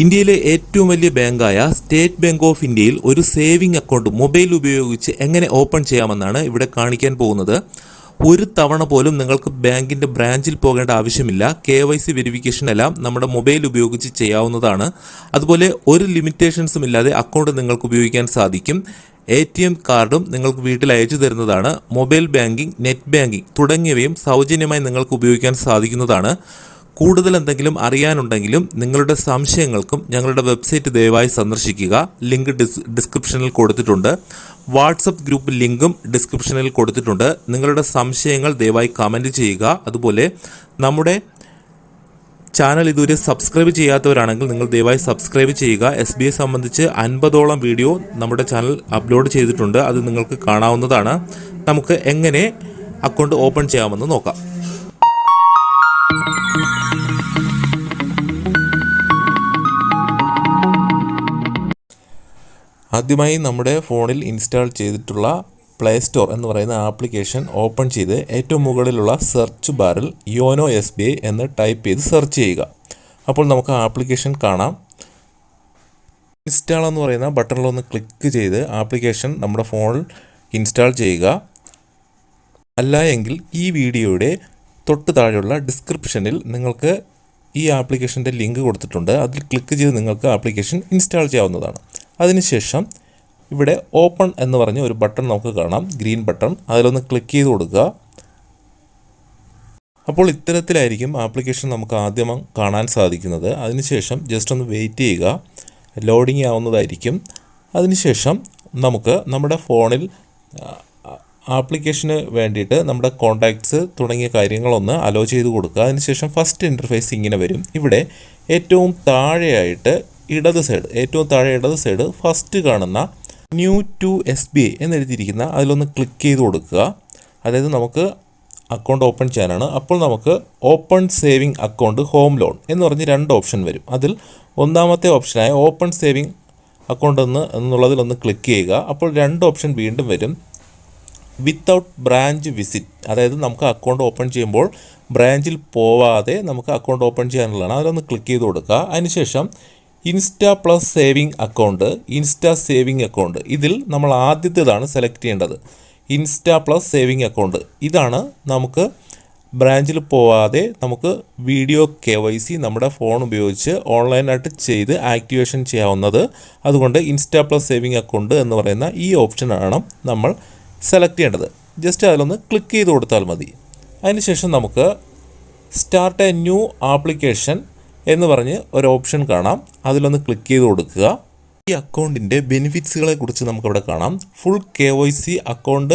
ഇന്ത്യയിലെ ഏറ്റവും വലിയ ബാങ്കായ സ്റ്റേറ്റ് ബാങ്ക് ഓഫ് ഇന്ത്യയിൽ ഒരു സേവിംഗ് അക്കൗണ്ട് മൊബൈൽ ഉപയോഗിച്ച് എങ്ങനെ ഓപ്പൺ ചെയ്യാമെന്നാണ് ഇവിടെ കാണിക്കാൻ പോകുന്നത്. ഒരു തവണ പോലും നിങ്ങൾക്ക് ബാങ്കിന്റെ ബ്രാഞ്ചിൽ പോകേണ്ട ആവശ്യമില്ല. കെ വൈ സി വെരിഫിക്കേഷൻ എല്ലാം നമ്മുടെ മൊബൈൽ ഉപയോഗിച്ച് ചെയ്യാവുന്നതാണ്. അതുപോലെ ഒരു ലിമിറ്റേഷൻസും ഇല്ലാതെ അക്കൗണ്ട് നിങ്ങൾക്ക് ഉപയോഗിക്കാൻ സാധിക്കും. എ ടി എം കാർഡും നിങ്ങൾക്ക് വീട്ടിൽ അയച്ചു തരുന്നതാണ്. മൊബൈൽ ബാങ്കിംഗ് നെറ്റ് ബാങ്കിംഗ് തുടങ്ങിയവയും സൗജന്യമായി നിങ്ങൾക്ക് ഉപയോഗിക്കാൻ സാധിക്കുന്നതാണ്. കൂടുതൽ എന്തെങ്കിലും അറിയാനുണ്ടെങ്കിലും നിങ്ങളുടെ സംശയങ്ങൾക്കും ഞങ്ങളുടെ വെബ്സൈറ്റ് ദയവായി സന്ദർശിക്കുക. ലിങ്ക് ഡിസ് ഡിസ്ക്രിപ്ഷനിൽ കൊടുത്തിട്ടുണ്ട്. വാട്സപ്പ് ഗ്രൂപ്പ് ലിങ്കും ഡിസ്ക്രിപ്ഷനിൽ കൊടുത്തിട്ടുണ്ട്. നിങ്ങളുടെ സംശയങ്ങൾ ദയവായി കമന്റ് ചെയ്യുക. അതുപോലെ നമ്മുടെ ചാനൽ ഇതുവരെ സബ്സ്ക്രൈബ് ചെയ്യാത്തവരാണെങ്കിൽ നിങ്ങൾ ദയവായി സബ്സ്ക്രൈബ് ചെയ്യുക. എസ് ബി എ സംബന്ധിച്ച് അൻപതോളം വീഡിയോ നമ്മുടെ ചാനൽ അപ്ലോഡ് ചെയ്തിട്ടുണ്ട്. അത് നിങ്ങൾക്ക് കാണാവുന്നതാണ്. നമുക്ക് എങ്ങനെ അക്കൗണ്ട് ഓപ്പൺ ചെയ്യാമെന്ന് നോക്കാം. ആദ്യമായി നമ്മുടെ ഫോണിൽ ഇൻസ്റ്റാൾ ചെയ്തിട്ടുള്ള പ്ലേ സ്റ്റോർ എന്ന് പറയുന്ന ആപ്ലിക്കേഷൻ ഓപ്പൺ ചെയ്ത് ഏറ്റവും മുകളിലുള്ള സെർച്ച് ബാറിൽ യോനോ എസ് ബി ഐ എന്ന് ടൈപ്പ് ചെയ്ത് സെർച്ച് ചെയ്യുക. അപ്പോൾ നമുക്ക് ആപ്ലിക്കേഷൻ കാണാം. ഇൻസ്റ്റാൾ എന്ന് പറയുന്ന ബട്ടണിലൊന്ന് ക്ലിക്ക് ചെയ്ത് ആപ്ലിക്കേഷൻ നമ്മുടെ ഫോണിൽ ഇൻസ്റ്റാൾ ചെയ്യുക. അല്ല എങ്കിൽ ഈ വീഡിയോയുടെ തൊട്ട് താഴെയുള്ള ഡിസ്ക്രിപ്ഷനിൽ നിങ്ങൾക്ക് ഈ ആപ്ലിക്കേഷന്റെ ലിങ്ക് കൊടുത്തിട്ടുണ്ട്. അതിൽ ക്ലിക്ക് ചെയ്ത് നിങ്ങൾക്ക് ആപ്ലിക്കേഷൻ ഇൻസ്റ്റാൾ ചെയ്യാവുന്നതാണ്. അതിനുശേഷം ഇവിടെ ഓപ്പൺ എന്ന് പറഞ്ഞ ഒരു ബട്ടൺ നമുക്ക് കാണാം ഗ്രീൻ ബട്ടൺ അതിലൊന്ന് ക്ലിക്ക് ചെയ്ത് കൊടുക്കുക. അപ്പോൾ ഇത്തരത്തിലായിരിക്കും ആപ്ലിക്കേഷൻ നമുക്ക് ആദ്യം കാണാൻ സാധിക്കുന്നത്. അതിനുശേഷം ജസ്റ്റ് ഒന്ന് വെയിറ്റ് ചെയ്യുക. ലോഡിംഗ് ആവുന്നതായിരിക്കും. അതിനുശേഷം നമുക്ക് നമ്മുടെ ഫോണിൽ ആപ്ലിക്കേഷന് വേണ്ടിയിട്ട് നമ്മുടെ കോൺടാക്ട്സ് തുടങ്ങിയ കാര്യങ്ങളൊന്ന് അലോ ചെയ്ത് കൊടുക്കുക. അതിനുശേഷം ഫസ്റ്റ് ഇന്റർഫേസ് ഇങ്ങനെ വരും. ഇവിടെ ഏറ്റവും താഴെയായിട്ട് ഇടത് സൈഡ് ഏറ്റവും താഴെ ഇടത് സൈഡ് ഫസ്റ്റ് കാണുന്ന new to S B I എന്നെഴുതിയിരിക്കുന്ന അതിലൊന്ന് ക്ലിക്ക് ചെയ്ത് കൊടുക്കുക. അതായത് നമുക്ക് അക്കൗണ്ട് ഓപ്പൺ ചെയ്യാനാണ്. അപ്പോൾ നമുക്ക് open saving account home loan എന്ന് പറഞ്ഞ് രണ്ട് ഓപ്ഷൻ വരും. അതിൽ ഒന്നാമത്തെ ഓപ്ഷനായ ഓപ്പൺ സേവിങ് അക്കൗണ്ട് എന്ന് എന്നുള്ളതിലൊന്ന് ക്ലിക്ക് ചെയ്യുക. അപ്പോൾ രണ്ട് ഓപ്ഷൻ വീണ്ടും വരും. വിത്തൗട്ട് ബ്രാഞ്ച് വിസിറ്റ് അതായത് നമുക്ക് അക്കൗണ്ട് ഓപ്പൺ ചെയ്യുമ്പോൾ ബ്രാഞ്ചിൽ പോവാതെ നമുക്ക് അക്കൗണ്ട് ഓപ്പൺ ചെയ്യാനുള്ളതാണ്. അതിലൊന്ന് ക്ലിക്ക് ചെയ്ത് കൊടുക്കുക. അതിനുശേഷം insta plus saving account insta saving account. ഇതിൽ നമ്മൾ ആദ്യത്തേതാണ് സെലക്ട് ചെയ്യേണ്ടത്. Insta plus saving account. ഇതാണ് നമുക്ക് ബ്രാഞ്ചിൽ പോവാതെ നമുക്ക് വീഡിയോ കെ വൈ സി നമ്മുടെ ഫോൺ ഉപയോഗിച്ച് ഓൺലൈനായിട്ട് ചെയ്ത് ആക്ടിവേഷൻ ചെയ്യാവുന്നത്. അതുകൊണ്ട് ഇൻസ്റ്റാ പ്ലസ് സേവിങ് അക്കൗണ്ട് എന്ന് പറയുന്ന ഈ ഓപ്ഷനാണ് നമ്മൾ സെലക്ട് ചെയ്യേണ്ടത്. ജസ്റ്റ് അതിലൊന്ന് ക്ലിക്ക് ചെയ്ത് കൊടുത്താൽ മതി. അതിനുശേഷം നമുക്ക് സ്റ്റാർട്ട് എ ന്യൂ ആപ്ലിക്കേഷൻ എന്ന് പറഞ്ഞ് ഒരു ഓപ്ഷൻ കാണാം. അതിലൊന്ന് ക്ലിക്ക് ചെയ്ത് കൊടുക്കുക. ഈ അക്കൗണ്ടിന്റെ ബെനിഫിറ്റ്സുകളെ കുറിച്ച് നമുക്കിവിടെ കാണാം. Full K Y C account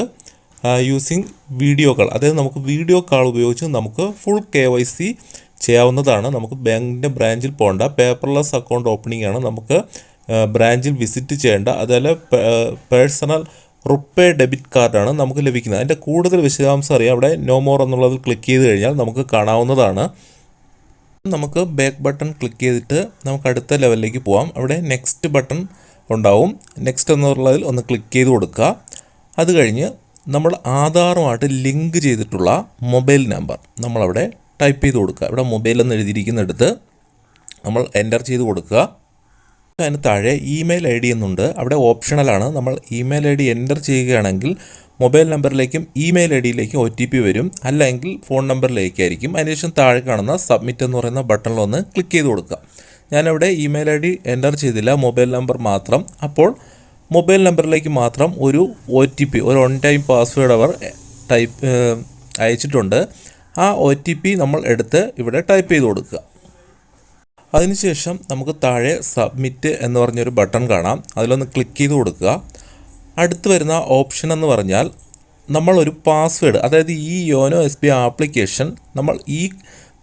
using video call അതായത് നമുക്ക് വീഡിയോ കാൾ ഉപയോഗിച്ച് നമുക്ക് ഫുൾ കെ വൈ സി ചെയ്യാവുന്നതാണ്. നമുക്ക് ബാങ്കിന്റെ ബ്രാഞ്ചിൽ പോകേണ്ട പേപ്പർലെസ് അക്കൗണ്ട് ഓപ്പണിംഗ് ആണ് നമുക്ക് ബ്രാഞ്ചിൽ വിസിറ്റ് ചെയ്യേണ്ട. അതുപോലെ പേഴ്സണൽ റുപ്പേ ഡെബിറ്റ് കാർഡാണ് നമുക്ക് ലഭിക്കുന്നത്. അതിന്റെ കൂടുതൽ വിശദാംശം അറിയാം. അവിടെ നോ മോർ എന്നുള്ളതിൽ ക്ലിക്ക് ചെയ്ത് കഴിഞ്ഞാൽ നമുക്ക് കാണാവുന്നതാണ്. നമുക്ക് ബാക്ക് ബട്ടൺ ക്ലിക്ക് ചെയ്തിട്ട് നമുക്ക് അടുത്ത ലെവലിലേക്ക് പോവാം. അവിടെ നെക്സ്റ്റ് ബട്ടൺ ഉണ്ടാവും. നെക്സ്റ്റ് എന്നുള്ളതിൽ ഒന്ന് ക്ലിക്ക് ചെയ്ത് കൊടുക്കുക. അത് കഴിഞ്ഞ് നമ്മൾ ആധാറുമായിട്ട് ലിങ്ക് ചെയ്തിട്ടുള്ള മൊബൈൽ നമ്പർ നമ്മളവിടെ ടൈപ്പ് ചെയ്ത് കൊടുക്കുക. ഇവിടെ മൊബൈൽ എന്ന് എഴുതിയിരിക്കുന്നിടത്ത് നമ്മൾ എന്റർ ചെയ്ത് കൊടുക്കുക. അതിന് താഴെ ഇമെയിൽ ഐ ഡി എന്നുണ്ട്. അവിടെ ഓപ്ഷണലാണ് നമ്മൾ ഇമെയിൽ ഐ ഡി എന്റർ ചെയ്യുകയാണെങ്കിൽ മൊബൈൽ നമ്പറിലേക്കും ഇമെയിൽ ഐ ഡിയിലേക്കും ഒ ടി പി വരും. അല്ലെങ്കിൽ ഫോൺ നമ്പറിലേക്കായിരിക്കും. അതിനുശേഷം താഴെ കാണുന്ന സബ്മിറ്റ് എന്ന് പറയുന്ന ബട്ടണിൽ ഒന്ന് ക്ലിക്ക് ചെയ്ത് കൊടുക്കുക. ഞാനിവിടെ ഇമെയിൽ ഐ ഡി എന്റർ ചെയ്തില്ല. മൊബൈൽ നമ്പർ മാത്രം. അപ്പോൾ മൊബൈൽ നമ്പറിലേക്ക് മാത്രം ഒരു ഒ ടി പി ഒരു ഓൺ ടൈം പാസ്വേഡ് അവർ ടൈപ്പ് അയച്ചിട്ടുണ്ട്. ആ ഒ ടി പി നമ്മൾ എടുത്ത് ഇവിടെ ടൈപ്പ് ചെയ്ത് കൊടുക്കുക. അതിനുശേഷം നമുക്ക് താഴെ സബ്മിറ്റ് എന്ന് പറഞ്ഞൊരു ബട്ടൺ കാണാം. അതിലൊന്ന് ക്ലിക്ക് ചെയ്ത് കൊടുക്കുക. അടുത്ത് വരുന്ന ഓപ്ഷൻ എന്ന് പറഞ്ഞാൽ നമ്മൾ ഒരു പാസ്വേഡ് അതായത് ഈ യോനോ എസ് ബി ആപ്ലിക്കേഷൻ നമ്മൾ ഈ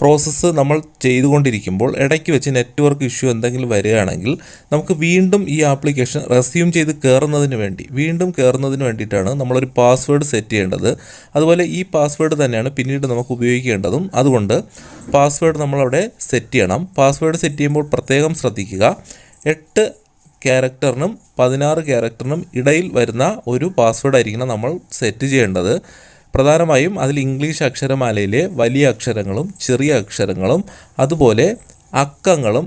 പ്രോസസ്സ് നമ്മൾ ചെയ്തുകൊണ്ടിരിക്കുമ്പോൾ ഇടയ്ക്ക് വെച്ച് നെറ്റ്വർക്ക് ഇഷ്യൂ എന്തെങ്കിലും വരികയാണെങ്കിൽ നമുക്ക് വീണ്ടും ഈ ആപ്ലിക്കേഷൻ റെസ്യൂം ചെയ്ത് കയറുന്നതിന് വേണ്ടി വീണ്ടും കയറുന്നതിന് വേണ്ടിയിട്ടാണ് നമ്മളൊരു പാസ്വേഡ് സെറ്റ് ചെയ്യേണ്ടത്. അതുപോലെ ഈ പാസ്വേഡ് തന്നെയാണ് പിന്നീട് നമുക്ക് ഉപയോഗിക്കേണ്ടതും. അതുകൊണ്ട് പാസ്വേഡ് നമ്മളവിടെ സെറ്റ് ചെയ്യണം. പാസ്വേഡ് സെറ്റ് ചെയ്യുമ്പോൾ പ്രത്യേകം ശ്രദ്ധിക്കുക. എട്ട് ക്യാരക്ടറിനും പതിനാറ് ക്യാരക്ടറിനും ഇടയിൽ വരുന്ന ഒരു പാസ്വേഡ് ആയിരിക്കണം നമ്മൾ സെറ്റ് ചെയ്യേണ്ടത്. പ്രധാനമായും അതിൽ ഇംഗ്ലീഷ് അക്ഷരമാലയിലെ വലിയ അക്ഷരങ്ങളും ചെറിയ അക്ഷരങ്ങളും അതുപോലെ അക്കങ്ങളും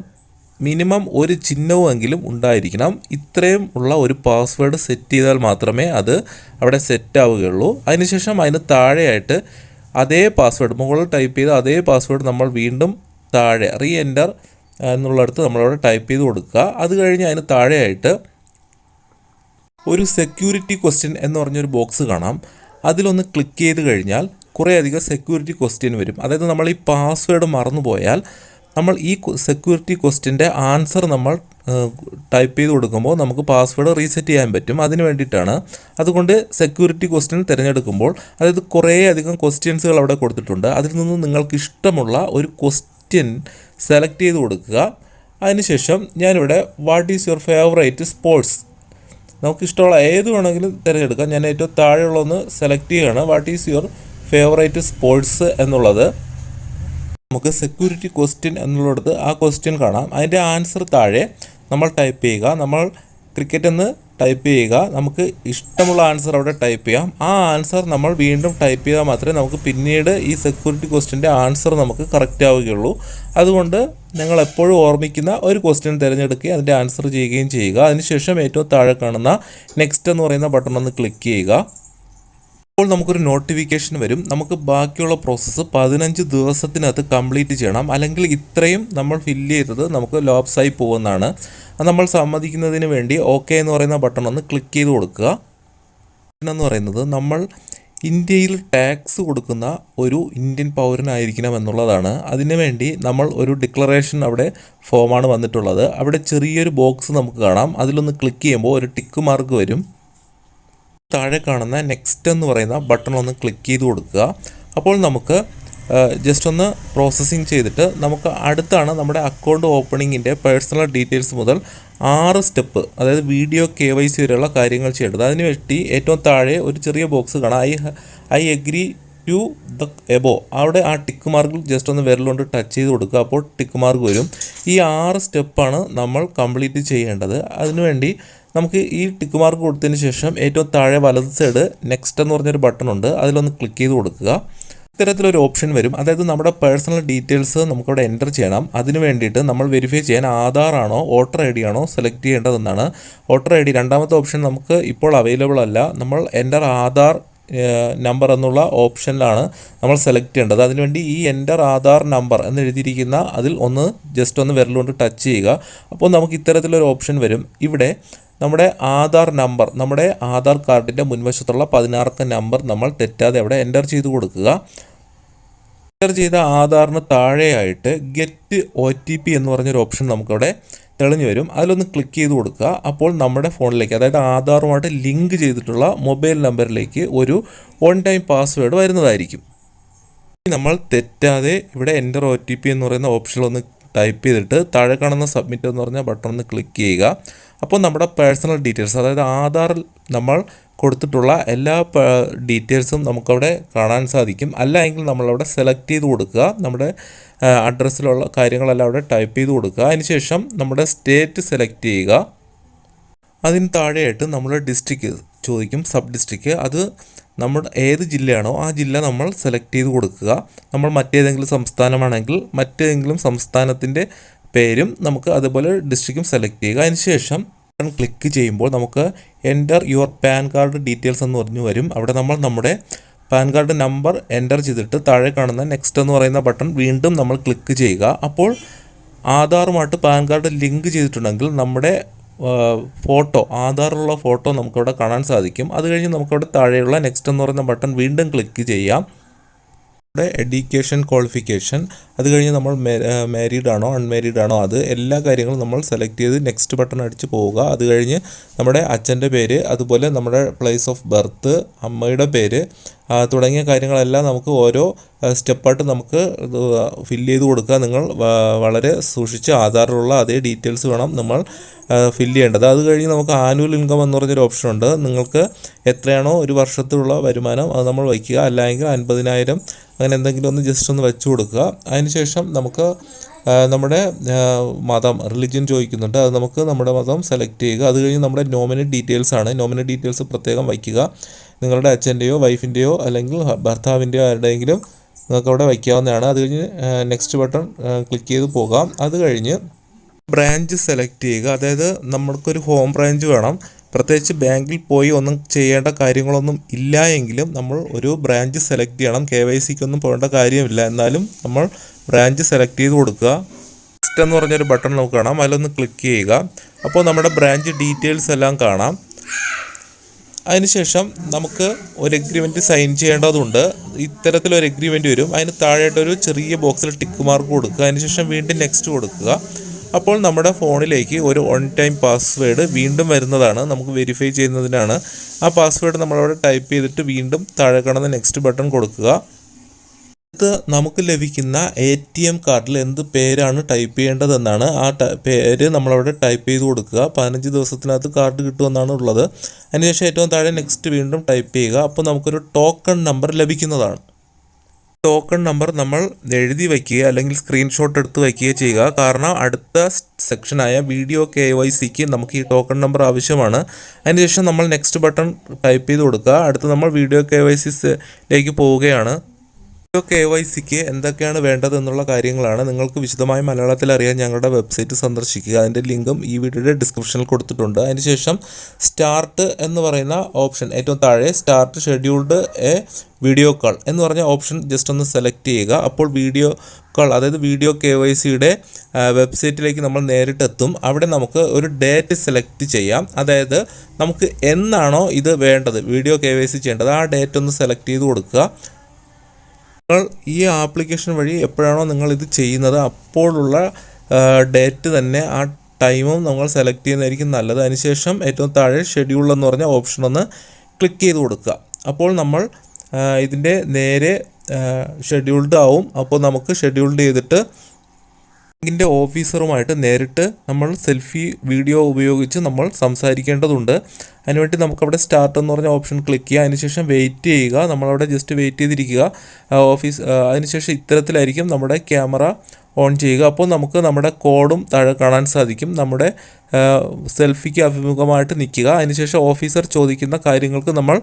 മിനിമം ഒരു ചിഹ്നവുമെങ്കിലും ഉണ്ടായിരിക്കണം. ഇത്രയും ഉള്ള ഒരു പാസ്വേഡ് സെറ്റ് ചെയ്താൽ മാത്രമേ അത് അവിടെ സെറ്റ് ആവുകയുള്ളൂ. അതിനുശേഷം അതിന് താഴെയായിട്ട് അതേ പാസ്വേഡ് മുകളിൽ ടൈപ്പ് ചെയ്ത അതേ പാസ്വേഡ് നമ്മൾ വീണ്ടും താഴെ റീ എന്റർ എന്നുള്ളിടത്ത് നമ്മളവിടെ ടൈപ്പ് ചെയ്ത് കൊടുക്കുക. അത് കഴിഞ്ഞ് അതിന് താഴെയായിട്ട് ഒരു സെക്യൂരിറ്റി ക്വസ്റ്റ്യൻ എന്ന് പറഞ്ഞൊരു ബോക്സ് കാണാം. അതിലൊന്ന് ക്ലിക്ക് ചെയ്ത് കഴിഞ്ഞാൽ കുറേയധികം സെക്യൂരിറ്റി ക്വസ്റ്റ്യൻ വരും. അതായത് നമ്മൾ ഈ പാസ്വേഡ് മറന്നുപോയാൽ നമ്മൾ ഈ സെക്യൂരിറ്റി ക്വസ്റ്റ്യന്റെ ആൻസർ നമ്മൾ ടൈപ്പ് ചെയ്ത് കൊടുക്കുമ്പോൾ നമുക്ക് പാസ്വേഡ് റീസെറ്റ് ചെയ്യാൻ പറ്റും. അതിന് വേണ്ടിയിട്ടാണ്. അതുകൊണ്ട് സെക്യൂരിറ്റി ക്വസ്റ്റ്യൻ തിരഞ്ഞെടുക്കുമ്പോൾ അതായത് കുറേ അധികം ക്വസ്റ്റ്യൻസുകൾ അവിടെ കൊടുത്തിട്ടുണ്ട്. അതിൽ നിന്ന് നിങ്ങൾക്ക് ഇഷ്ടമുള്ള ഒരു ക്വസ്റ്റ്യൻ സെലക്ട് ചെയ്ത് കൊടുക്കുക. അതിനുശേഷം ഞാനിവിടെ what is your favourite sports നമുക്കിഷ്ടമുള്ള ഏത് വേണമെങ്കിലും തിരഞ്ഞെടുക്കാം. ഞാൻ ഏറ്റവും താഴെയുള്ളൊന്ന് സെലക്ട് ചെയ്യുകയാണ് what is your favourite sports എന്നുള്ളത്. നമുക്ക് സെക്യൂരിറ്റി ക്വസ്റ്റ്യൻ എന്നുള്ളിടത്ത് ആ ക്വസ്റ്റ്യൻ കാണാം. അതിന്റെ ആൻസർ താഴെ നമ്മൾ ടൈപ്പ് ചെയ്യുക. നമ്മൾ ക്രിക്കറ്റ് എന്ന് ടൈപ്പ് ചെയ്യുക. നമുക്ക് ഇഷ്ടമുള്ള ആൻസർ അവിടെ ടൈപ്പ് ചെയ്യാം. ആ ആൻസർ നമ്മൾ വീണ്ടും ടൈപ്പ് ചെയ്താൽ മാത്രമേ നമുക്ക് പിന്നീട് ഈ സെക്യൂരിറ്റി ക്വസ്റ്റ്യന്റെ ആൻസർ നമുക്ക് കറക്റ്റ് ആവുകയുള്ളൂ. അതുകൊണ്ട് നിങ്ങൾ എപ്പോഴും ഓർമ്മിക്കുന്ന ഒരു ക്വസ്റ്റ്യൻ തിരഞ്ഞെടുക്കുകയും അതിന്റെ ആൻസർ ചെയ്യുകയും ചെയ്യുക. അതിനുശേഷം ഏറ്റവും താഴെ കാണുന്ന നെക്സ്റ്റ് എന്ന് പറയുന്ന ബട്ടൺ ഒന്ന് ക്ലിക്ക് ചെയ്യുക. അപ്പോൾ നമുക്കൊരു നോട്ടിഫിക്കേഷൻ വരും. നമുക്ക് ബാക്കിയുള്ള പ്രോസസ്സ് പതിനഞ്ച് ദിവസത്തിനകത്ത് കംപ്ലീറ്റ് ചെയ്യണം. അല്ലെങ്കിൽ ഇത്രയും നമ്മൾ ഫില്ല് ചെയ്തത് നമുക്ക് ലോപ്സായി പോകുന്നതാണ്. അത് നമ്മൾ സമ്മതിക്കുന്നതിന് വേണ്ടി ഓക്കെ എന്ന് പറയുന്ന ബട്ടൺ ഒന്ന് ക്ലിക്ക് ചെയ്ത് കൊടുക്കുക. എന്ന് പറയുന്നത് നമ്മൾ ഇന്ത്യയിൽ ടാക്സ് കൊടുക്കുന്ന ഒരു ഇന്ത്യൻ പൗരനായിരിക്കണം എന്നുള്ളതാണ്. അതിനു വേണ്ടി നമ്മൾ ഒരു ഡിക്ലറേഷൻ അവിടെ ഫോമാണ് വന്നിട്ടുള്ളത്. അവിടെ ചെറിയൊരു ബോക്സ് നമുക്ക് കാണാം. അതിലൊന്ന് ക്ലിക്ക് ചെയ്യുമ്പോൾ ഒരു ടിക്ക് മാർക്ക് വരും. താഴെ കാണുന്ന നെക്സ്റ്റ് എന്ന് പറയുന്ന ബട്ടൺ ഒന്ന് ക്ലിക്ക് ചെയ്ത് കൊടുക്കുക. അപ്പോൾ നമുക്ക് ജസ്റ്റ് ഒന്ന് പ്രോസസ്സിങ് ചെയ്തിട്ട് നമുക്ക് അടുത്താണ് നമ്മുടെ അക്കൗണ്ട് ഓപ്പണിങ്ങിന്റെ പേഴ്സണൽ ഡീറ്റെയിൽസ് മുതൽ ആറ് സ്റ്റെപ്പ് അതായത് വീഡിയോ കെ വൈ സി വരെയുള്ള കാര്യങ്ങൾ ചെയ്യേണ്ടത്. അതിന് വേണ്ടി ഏറ്റവും താഴെ ഒരു ചെറിയ ബോക്സ് കാണാം. I I agree to the above അവിടെ ആ ടിക്ക് മാർക്കിൽ ജസ്റ്റ് ഒന്ന് വിരലുകൊണ്ട് ടച്ച് ചെയ്ത് കൊടുക്കുക. അപ്പോൾ ടിക്ക് മാർക്ക് വരും. ഈ ആറ് സ്റ്റെപ്പാണ് നമ്മൾ കംപ്ലീറ്റ് ചെയ്യേണ്ടത്. അതിനുവേണ്ടി നമുക്ക് ഈ ടിക്ക് മാർക്ക് കൊടുത്തതിന് ശേഷം ഏറ്റവും താഴെ വലത് സൈഡ് നെക്സ്റ്റ് എന്ന് പറഞ്ഞൊരു ബട്ടൺ ഉണ്ട്. അതിലൊന്ന് ക്ലിക്ക് ചെയ്ത് കൊടുക്കുക. ഇത്തരത്തിലൊരു ഓപ്ഷൻ വരും. അതായത് നമ്മുടെ പേഴ്സണൽ ഡീറ്റെയിൽസ് നമുക്കവിടെ എന്റർ ചെയ്യണം. അതിന് വേണ്ടിയിട്ട് നമ്മൾ വെരിഫൈ ചെയ്യാൻ ആധാറാണോ വോട്ടർ ഐ ഡി ആണോ സെലക്ട് ചെയ്യേണ്ടതെന്നാണ്. വോട്ടർ ഐ ഡി രണ്ടാമത്തെ ഓപ്ഷൻ നമുക്ക് ഇപ്പോൾ അവൈലബിൾ അല്ല. നമ്മൾ എന്റർ ആധാർ നമ്പർ എന്നുള്ള ഓപ്ഷനിലാണ് നമ്മൾ സെലക്ട് ചെയ്യേണ്ടത്. അതിനുവേണ്ടി ഈ എന്റർ ആധാർ നമ്പർ എന്ന് എഴുതിയിരിക്കുന്ന അതിൽ ഒന്ന് ജസ്റ്റ് ഒന്ന് വിരലുകൊണ്ട് ടച്ച് ചെയ്യുക. അപ്പോൾ നമുക്ക് ഇത്തരത്തിലൊരു ഓപ്ഷൻ വരും. ഇവിടെ നമ്മുടെ ആധാർ നമ്പർ നമ്മുടെ ആധാർ കാർഡിന്റെ മുൻവശത്തുള്ള പതിനാറക്ക നമ്പർ നമ്മൾ തെറ്റാതെ അവിടെ എന്റർ ചെയ്ത് കൊടുക്കുക. എന്റർ ചെയ്ത ആധാറിന് താഴെയായിട്ട് ഗെറ്റ് ഒ ടി പി എന്ന് പറഞ്ഞൊരു ഓപ്ഷൻ നമുക്കവിടെ തെളിഞ്ഞു വരും. അതിലൊന്ന് ക്ലിക്ക് ചെയ്ത് കൊടുക്കുക. അപ്പോൾ നമ്മുടെ ഫോണിലേക്ക് അതായത് ആധാറുമായിട്ട് ലിങ്ക് ചെയ്തിട്ടുള്ള മൊബൈൽ നമ്പറിലേക്ക് ഒരു വൺ ടൈം പാസ്വേഡ് വരുന്നതായിരിക്കും. നമ്മൾ തെറ്റാതെ ഇവിടെ എന്റർ ഒ ടി പി എന്ന് പറയുന്ന ഓപ്ഷനിലൊന്ന് ടൈപ്പ് ചെയ്തിട്ട് താഴെ കാണുന്ന സബ്മിറ്റ് എന്ന് പറഞ്ഞ ബട്ടൺ ഒന്ന് ക്ലിക്ക് ചെയ്യുക. അപ്പോൾ നമ്മുടെ പേഴ്സണൽ ഡീറ്റെയിൽസ് അതായത് ആധാറിൽ നമ്മൾ കൊടുത്തിട്ടുള്ള എല്ലാ ഡീറ്റെയിൽസും നമുക്കവിടെ കാണാൻ സാധിക്കും. അല്ല എങ്കിൽ നമ്മളവിടെ സെലക്ട് ചെയ്ത് കൊടുക്കുക. നമ്മുടെ അഡ്രസ്സിലുള്ള കാര്യങ്ങളെല്ലാം അവിടെ ടൈപ്പ് ചെയ്ത് കൊടുക്കുക. അതിനുശേഷം നമ്മുടെ സ്റ്റേറ്റ് സെലക്ട് ചെയ്യുക. അതിന് താഴെയായിട്ട് നമ്മുടെ ഡിസ്ട്രിക്റ്റ് ചോദിക്കും സബ് ഡിസ്ട്രിക്റ്റ് അത് നമ്മുടെ ഏത് ജില്ലയാണോ ആ ജില്ല നമ്മൾ സെലക്ട് ചെയ്ത് കൊടുക്കുക. നമ്മൾ മറ്റേതെങ്കിലും സംസ്ഥാനമാണെങ്കിൽ മറ്റേതെങ്കിലും സംസ്ഥാനത്തിന്റെ പേരും നമുക്ക് അതുപോലെ ഡിസ്ട്രിക്റ്റും സെലക്ട് ചെയ്യുക. അതിനുശേഷം ക്ലിക്ക് ചെയ്യുമ്പോൾ നമുക്ക് enter your PAN card details എന്ന് പറഞ്ഞു വരും. അവിടെ നമ്മൾ നമ്മുടെ പാൻ കാർഡ് നമ്പർ എന്റർ ചെയ്തിട്ട് താഴെ കാണുന്ന നെക്സ്റ്റ് എന്ന് പറയുന്ന ബട്ടൺ വീണ്ടും നമ്മൾ ക്ലിക്ക് ചെയ്യുക. അപ്പോൾ ആധാറുമായിട്ട് പാൻ കാർഡ് ലിങ്ക് ചെയ്തിട്ടുണ്ടെങ്കിൽ നമ്മുടെ ഫോട്ടോ ആധാറുള്ള ഫോട്ടോ നമുക്കവിടെ കാണാൻ സാധിക്കും. അത് കഴിഞ്ഞ് നമുക്കവിടെ താഴെയുള്ള നെക്സ്റ്റ് എന്ന് പറയുന്ന ബട്ടൺ വീണ്ടും ക്ലിക്ക് ചെയ്യാം. നമ്മുടെ എഡ്യൂക്കേഷൻ ക്വാളിഫിക്കേഷൻ അത് കഴിഞ്ഞ് നമ്മൾ മാരീഡ് ആണോ അൺമാരീഡ് ആണോ അത് എല്ലാ കാര്യങ്ങളും നമ്മൾ സെലക്ട് ചെയ്ത് നെക്സ്റ്റ് ബട്ടൺ അടിച്ച് പോവുക. അത് കഴിഞ്ഞ് നമ്മുടെ അച്ഛന്റെ പേര് അതുപോലെ നമ്മുടെ പ്ലേസ് ഓഫ് ബർത്ത് അമ്മയുടെ പേര് തുടങ്ങിയ കാര്യങ്ങളെല്ലാം നമുക്ക് ഓരോ സ്റ്റെപ്പായിട്ട് നമുക്ക് ഫില്ല് ചെയ്ത് കൊടുക്കുക. നിങ്ങൾ വളരെ സൂക്ഷിച്ച് ആധാറിലുള്ള അതേ ഡീറ്റെയിൽസ് വേണം നമ്മൾ ഫില്ല് ചെയ്യേണ്ടത്. അത് കഴിഞ്ഞ് നമുക്ക് ആനുവൽ ഇൻകം എന്ന് പറഞ്ഞൊരു ഓപ്ഷൻ ഉണ്ട്. നിങ്ങൾക്ക് എത്രയാണോ ഒരു വർഷത്തിലുള്ള വരുമാനം അത് നമ്മൾ വയ്ക്കുക. അല്ലെങ്കിൽ അൻപതിനായിരം അങ്ങനെ എന്തെങ്കിലും ഒന്ന് ജസ്റ്റ് ഒന്ന് വെച്ചു കൊടുക്കുക. അതിനുശേഷം നമുക്ക് നമ്മുടെ മതം റിലിജ്യൻ ചോദിക്കുന്നുണ്ട്. അത് നമുക്ക് നമ്മുടെ മതം സെലക്ട് ചെയ്യുക. അത് കഴിഞ്ഞ് നമ്മുടെ നോമിനേറ്റ് ഡീറ്റെയിൽസ് ആണ്. നോമിനേറ്റ് ഡീറ്റെയിൽസ് പ്രത്യേകം വയ്ക്കുക. നിങ്ങളുടെ അച്ഛന്റെയോ വൈഫിന്റെയോ അല്ലെങ്കിൽ ഭർത്താവിന്റെയോ ആരുടെയെങ്കിലും നിങ്ങൾക്ക് അവിടെ വയ്ക്കാവുന്നതാണ്. അത് കഴിഞ്ഞ് നെക്സ്റ്റ് ബട്ടൺ ക്ലിക്ക് ചെയ്ത് പോകാം. അത് കഴിഞ്ഞ് ബ്രാഞ്ച് സെലക്ട് ചെയ്യുക. അതായത് നമ്മൾക്കൊരു ഹോം ബ്രാഞ്ച് വേണം. പ്രത്യേകിച്ച് ബാങ്കിൽ പോയി ഒന്നും ചെയ്യേണ്ട കാര്യങ്ങളൊന്നും ഇല്ല എങ്കിലും നമ്മൾ ഒരു ബ്രാഞ്ച് സെലക്ട് ചെയ്യണം. കെ വൈ സിക്കൊന്നും പോകേണ്ട കാര്യമില്ല. എന്നാലും നമ്മൾ ബ്രാഞ്ച് സെലക്ട് ചെയ്ത് കൊടുക്കുക. നെക്സ്റ്റ് എന്ന് പറഞ്ഞൊരു ബട്ടൺ നമുക്ക് കാണാം. അതിലൊന്ന് ക്ലിക്ക് ചെയ്യുക. അപ്പോൾ നമ്മുടെ ബ്രാഞ്ച് ഡീറ്റെയിൽസ് എല്ലാം കാണാം. അതിനുശേഷം നമുക്ക് ഒരു എഗ്രിമെന്റ് സൈൻ ചെയ്യേണ്ടതുണ്ട്. ഇത്തരത്തിലൊരു എഗ്രിമെന്റ് വരും. അതിന് താഴെയായിട്ടൊരു ചെറിയ ബോക്സിൽ ടിക്ക് മാർക്ക് കൊടുക്കുക. അതിനുശേഷം വീണ്ടും നെക്സ്റ്റ് കൊടുക്കുക. അപ്പോൾ നമ്മുടെ ഫോണിലേക്ക് ഒരു വൺ ടൈം പാസ്വേഡ് വീണ്ടും വരുന്നതാണ്. നമുക്ക് വെരിഫൈ ചെയ്യുന്നതിനാണ്. ആ പാസ്വേഡ് നമ്മളവിടെ ടൈപ്പ് ചെയ്തിട്ട് വീണ്ടും താഴെ കാണുന്ന നെക്സ്റ്റ് ബട്ടൺ കൊടുക്കുക. അടുത്ത് നമുക്ക് ലഭിക്കുന്ന എ ടി എം കാർഡിൽ എന്ത് പേരാണ് ടൈപ്പ് ചെയ്യേണ്ടതെന്നാണ്. ആ പേര് നമ്മളവിടെ ടൈപ്പ് ചെയ്ത് കൊടുക്കുക. പതിനഞ്ച് ദിവസത്തിനകത്ത് കാർഡ് കിട്ടുമെന്നാണ് ഉള്ളത്. അതിനുശേഷം ഏറ്റവും താഴെ നെക്സ്റ്റ് വീണ്ടും ടൈപ്പ് ചെയ്യുക. അപ്പോൾ നമുക്കൊരു ടോക്കൺ നമ്പർ ലഭിക്കുന്നതാണ്. ടോക്കൺ നമ്പർ നമ്മൾ എഴുതി വയ്ക്കുക അല്ലെങ്കിൽ സ്ക്രീൻഷോട്ട് എടുത്ത് വയ്ക്കുക ചെയ്യുക. കാരണം അടുത്ത സെക്ഷനായ വീഡിയോ കെ വൈ സിക്ക് നമുക്ക് ഈ ടോക്കൺ നമ്പർ ആവശ്യമാണ്. അതിനുശേഷം നമ്മൾ നെക്സ്റ്റ് ബട്ടൺ ടൈപ്പ് ചെയ്ത് കൊടുക്കുക. അടുത്ത് നമ്മൾ വീഡിയോ കെ വൈ സിയിലേക്ക് പോവുകയാണ്. കെ വൈ സിക്ക് എന്തൊക്കെയാണ് വേണ്ടത് എന്നുള്ള കാര്യങ്ങളാണ് നിങ്ങൾക്ക് വിശദമായി മലയാളത്തിൽ അറിയാൻ ഞങ്ങളുടെ വെബ്സൈറ്റ് സന്ദർശിക്കുക. അതിന്റെ ലിങ്കും ഈ വീഡിയോയുടെ ഡിസ്ക്രിപ്ഷനിൽ കൊടുത്തിട്ടുണ്ട്. അതിനുശേഷം സ്റ്റാർട്ട് എന്ന് പറയുന്ന ഓപ്ഷൻ ഏറ്റവും താഴെ start scheduled a video call എന്ന് പറഞ്ഞ ഓപ്ഷൻ ജസ്റ്റ് ഒന്ന് സെലക്ട് ചെയ്യുക. അപ്പോൾ വീഡിയോ കോൾ അതായത് വീഡിയോ കെ വൈ സിയുടെ വെബ്സൈറ്റിലേക്ക് നമ്മൾ നേരിട്ട് എത്തും അവിടെ നമുക്ക് ഒരു ഡേറ്റ് സെലക്ട് ചെയ്യാം. അതായത് നമുക്ക് എന്നാണോ ഇത് വേണ്ടത് വീഡിയോ കെ വൈ സി ചെയ്യേണ്ടത് ആ ഡേറ്റ് ഒന്ന് സെലക്ട് ചെയ്ത് കൊടുക്കുക. നിങ്ങൾ ഈ ആപ്ലിക്കേഷൻ വഴി എപ്പോഴാണോ നിങ്ങൾ ഇത് ചെയ്യുന്നത് അപ്പോഴുള്ള ഡേറ്റ് തന്നെ ആ ടൈമും നമ്മൾ സെലക്ട് ചെയ്യുന്നതായിരിക്കും നല്ലത്. അതിനുശേഷം ഏറ്റവും താഴെ ഷെഡ്യൂൾ എന്ന് പറഞ്ഞ ഓപ്ഷൻ ഒന്ന് ക്ലിക്ക് ചെയ്ത് കൊടുക്കുക. അപ്പോൾ നമ്മൾ ഇതിന്റെ നേരെ ഷെഡ്യൂൾഡ് ആവും. അപ്പോൾ നമുക്ക് ഷെഡ്യൂൾഡ് ചെയ്തിട്ട് ബാങ്കിന്റെ ഓഫീസറുമായിട്ട് നേരിട്ട് നമ്മൾ സെൽഫി വീഡിയോ ഉപയോഗിച്ച് നമ്മൾ സംസാരിക്കേണ്ടതുണ്ട്. അതിനുവേണ്ടി നമുക്കവിടെ സ്റ്റാർട്ട് എന്ന് പറഞ്ഞ ഓപ്ഷൻ ക്ലിക്ക് ചെയ്യുക. അതിനുശേഷം വെയിറ്റ് ചെയ്യുക. നമ്മളവിടെ ജസ്റ്റ് വെയിറ്റ് ചെയ്തിരിക്കുക. ഓഫീസ് അതിനുശേഷം ഇത്തരത്തിലായിരിക്കും നമ്മുടെ ക്യാമറ ഓൺ ചെയ്യുക. അപ്പോൾ നമുക്ക് നമ്മുടെ കോഡും താഴെ കാണാൻ സാധിക്കും. നമ്മുടെ സെൽഫിക്ക് അഭിമുഖമായിട്ട് നിൽക്കുക. അതിനുശേഷം ഓഫീസർ ചോദിക്കുന്ന കാര്യങ്ങൾക്ക് നമ്മൾ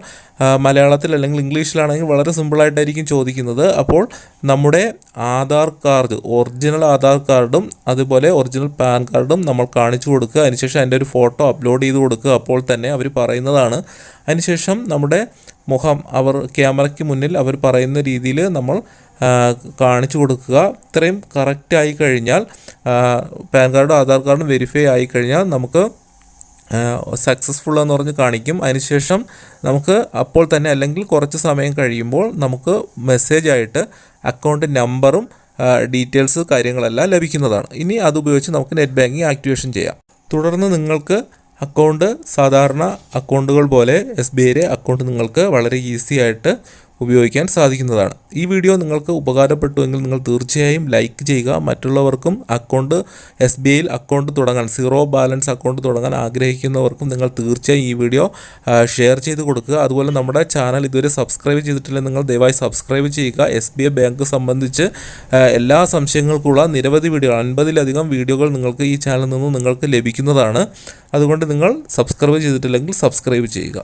മലയാളത്തിൽ അല്ലെങ്കിൽ ഇംഗ്ലീഷിലാണെങ്കിൽ വളരെ സിമ്പിളായിട്ടായിരിക്കും ചോദിക്കുന്നത്. അപ്പോൾ നമ്മുടെ ആധാർ കാർഡ് ഒറിജിനൽ ആധാർ കാർഡും അതുപോലെ ഒറിജിനൽ പാൻ കാർഡും നമ്മൾ കാണിച്ചു കൊടുക്കുക. അതിനുശേഷം അതിന്റെ ഒരു ഫോട്ടോ അപ്ലോഡ് ചെയ്ത് കൊടുക്കുക. അപ്പോൾ തന്നെ അവർ പറയുന്നതാണ്. അതിനുശേഷം നമ്മുടെ മുഖം അവർ ക്യാമറയ്ക്ക് മുന്നിൽ അവർ പറയുന്ന രീതിയിൽ നമ്മൾ കാണിച്ചു കൊടുക്കുക. ഇത്രയും കറക്റ്റ് ആയി കഴിഞ്ഞാൽ പാൻ കാർഡും ആധാർ കാർഡും വെരിഫൈ ആയി കഴിഞ്ഞാൽ നമുക്ക് സക്സസ്ഫുൾ എന്ന് പറഞ്ഞ് കാണിക്കും. അതിനുശേഷം നമുക്ക് അപ്പോൾ തന്നെ അല്ലെങ്കിൽ കുറച്ച് സമയം കഴിയുമ്പോൾ നമുക്ക് മെസ്സേജ് ആയിട്ട് അക്കൗണ്ട് നമ്പറും ഡീറ്റെയിൽസ് കാര്യങ്ങളെല്ലാം ലഭിക്കുന്നതാണ്. ഇനി അതുപയോഗിച്ച് നമുക്ക് നെറ്റ് ബാങ്കിങ് ആക്ടിവേഷൻ ചെയ്യാം. തുടർന്ന് നിങ്ങൾക്ക് അക്കൗണ്ട് സാധാരണ അക്കൗണ്ടുകൾ പോലെ എസ് ബി ഐയിലെ അക്കൗണ്ട് നിങ്ങൾക്ക് വളരെ ഈസി ആയിട്ട് ഉപയോഗിക്കാൻ സാധിക്കുന്നതാണ്. ഈ വീഡിയോ നിങ്ങൾക്ക് ഉപകാരപ്പെട്ടുവെങ്കിൽ നിങ്ങൾ തീർച്ചയായും ലൈക്ക് ചെയ്യുക. മറ്റുള്ളവർക്കും അക്കൗണ്ട് എസ് ബി ഐയിൽ അക്കൗണ്ട് തുടങ്ങാൻ സീറോ ബാലൻസ് അക്കൗണ്ട് തുടങ്ങാൻ ആഗ്രഹിക്കുന്നവർക്കും നിങ്ങൾ തീർച്ചയായും ഈ വീഡിയോ ഷെയർ ചെയ്ത് കൊടുക്കുക. അതുപോലെ നമ്മുടെ ചാനൽ ഇതുവരെ സബ്സ്ക്രൈബ് ചെയ്തിട്ടില്ലെങ്കിൽ നിങ്ങൾ ദയവായി സബ്സ്ക്രൈബ് ചെയ്യുക. എസ് ബി ഐ ബാങ്ക് സംബന്ധിച്ച് എല്ലാ സംശയങ്ങൾക്കുള്ള നിരവധി വീഡിയോകൾ അൻപതിലധികം വീഡിയോകൾ നിങ്ങൾക്ക് ഈ ചാനലിൽ നിന്ന് നിങ്ങൾക്ക് ലഭിക്കുന്നതാണ്. അതുകൊണ്ട് നിങ്ങൾ സബ്സ്ക്രൈബ് ചെയ്തിട്ടില്ലെങ്കിൽ സബ്സ്ക്രൈബ് ചെയ്യുക.